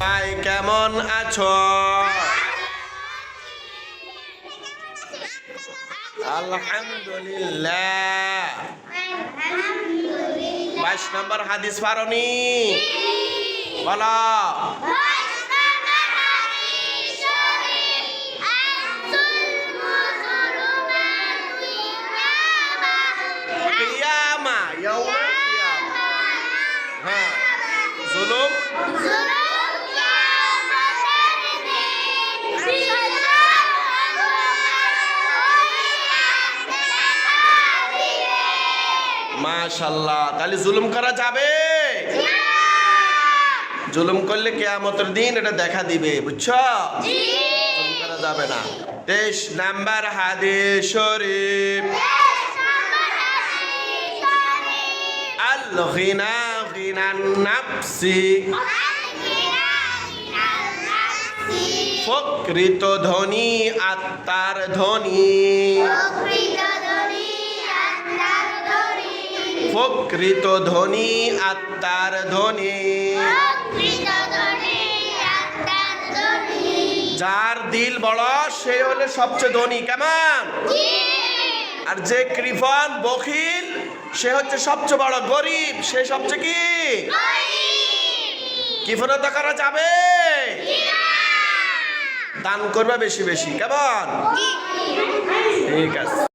ভাই কেমন আছো? আলহামদুলিল্লাহ। বাইশ নম্বর হাদিস পারনি। বলো। কিয়ামা মাশাল্লাহ তাহলে জুলুম করা যাবে? জুলুম করলে কেয়ামতের দিন এটা দেখা দিবে বুঝছ? জুলুম করা যাবে না। তেইশ নাম্বার হাদিস শরীফ। আল গিনা গিনান নাফসি। প্রকৃত ধনী আত্মার ধনী। প্রকৃত ধনী আত্মার ধনী যার দিল বড় সে হলে সবচেয়ে ধনী কেমন? আর যে কৃপন বখিল সে হচ্ছে সবচেয়ে বড় গরিব সে সবচেয়ে কি? কিফরতা করা যাবে? দান করবে বেশি বেশি কেমন? ঠিক আছে।